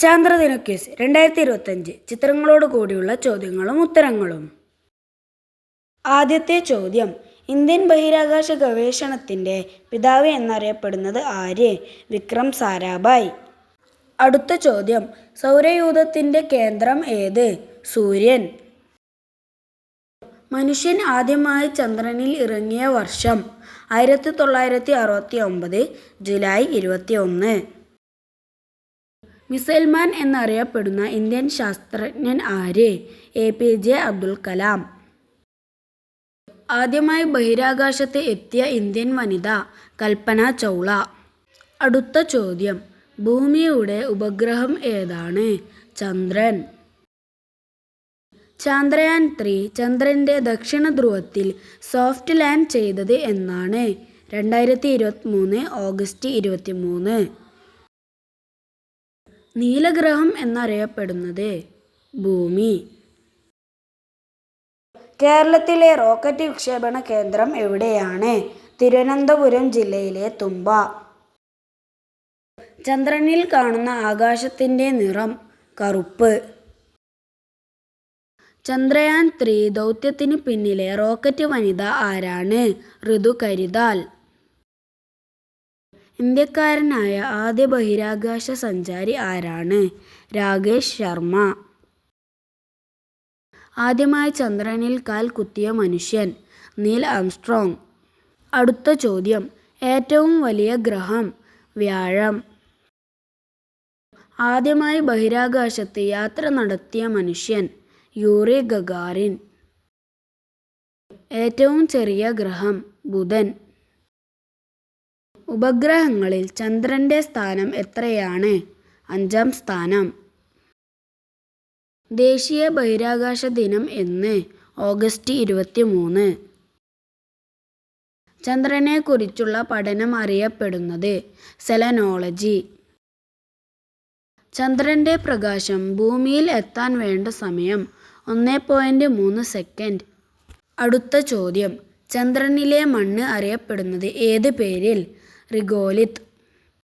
ചാന്ദ്രദിന quiz രണ്ടായിരത്തി ഇരുപത്തഞ്ച് ചിത്രങ്ങളോട് കൂടിയുള്ള ചോദ്യങ്ങളും ഉത്തരങ്ങളും. ആദ്യത്തെ ചോദ്യം. ഇന്ത്യൻ ബഹിരാകാശ ഗവേഷണത്തിന്റെ പിതാവ് എന്നറിയപ്പെടുന്നത് ആര്? വിക്രം സാരാഭായ്. അടുത്ത ചോദ്യം. സൗരയൂഥത്തിന്റെ കേന്ദ്രം ഏത്? സൂര്യൻ. മനുഷ്യൻ ആദ്യമായി ചന്ദ്രനിൽ ഇറങ്ങിയ വർഷം ആയിരത്തി തൊള്ളായിരത്തി അറുപത്തി ഒമ്പത് ജൂലൈ ഇരുപത്തി ഒന്ന് മിസൈൽമാൻ എന്നറിയപ്പെടുന്ന ഇന്ത്യൻ ശാസ്ത്രജ്ഞൻ ആര്? A. P. J. Abdul Kalam. ആദ്യമായി ബഹിരാകാശത്ത് എത്തിയ ഇന്ത്യൻ വനിത കൽപ്പന ചൗള. അടുത്ത ചോദ്യം. ഭൂമിയുടെ ഉപഗ്രഹം ഏതാണ്? ചന്ദ്രൻ. ചാന്ദ്രയാൻ ത്രീ ചന്ദ്രന്റെ ദക്ഷിണ ധ്രുവത്തിൽ സോഫ്റ്റ് ലാൻഡ് ചെയ്തത് എന്നാണ്. രണ്ടായിരത്തി ഇരുപത്തി മൂന്ന് ഓഗസ്റ്റ് ഇരുപത്തി മൂന്ന് നീലഗ്രഹം എന്നറിയപ്പെടുന്നത് ഭൂമി. കേരളത്തിലെ റോക്കറ്റ് വിക്ഷേപണ കേന്ദ്രം എവിടെയാണ്? തിരുവനന്തപുരം ജില്ലയിലെ തുമ്പ. ചന്ദ്രനിൽ കാണുന്ന ആകാശത്തിന്റെ നിറം കറുപ്പ്. ചന്ദ്രയാൻ ത്രീ ദൗത്യത്തിന് പിന്നിലെ റോക്കറ്റ് വനിത ആരാണ്? ഋതു കരിതാൽ ഇന്ത്യക്കാരനായ ആദ്യ ബഹിരാകാശ സഞ്ചാരി ആരാണ്? രാകേഷ് ശർമ്മ. ആദ്യമായി ചന്ദ്രനിൽ കാൽ കുത്തിയ മനുഷ്യൻ നീൽ ആംസ്ട്രോങ്. അടുത്ത ചോദ്യം ഏറ്റവും വലിയ ഗ്രഹം വ്യാഴം. ആദ്യമായി ബഹിരാകാശത്ത് യാത്ര നടത്തിയ മനുഷ്യൻ യൂറി ഗഗാറിൻ ഏറ്റവും ചെറിയ ഗ്രഹം ബുധൻ. ഉപഗ്രഹങ്ങളിൽ ചന്ദ്രന്റെ സ്ഥാനം എത്രയാണ്? അഞ്ചാം സ്ഥാനം. ദേശീയ ബഹിരാകാശ ദിനം എന്ന് ഓഗസ്റ്റ് ഇരുപത്തി മൂന്ന് ചന്ദ്രനെക്കുറിച്ചുള്ള പഠനം അറിയപ്പെടുന്നത് സെലനോളജി. ചന്ദ്രന്റെ പ്രകാശം ഭൂമിയിൽ എത്താൻ വേണ്ട സമയം ഒന്ന് പോയിന്റ് മൂന്ന് സെക്കൻഡ്. അടുത്ത ചോദ്യം. ചന്ദ്രനിലെ മണ്ണ് അറിയപ്പെടുന്നത് ഏത് പേരിൽ? റിഗോലിത്ത്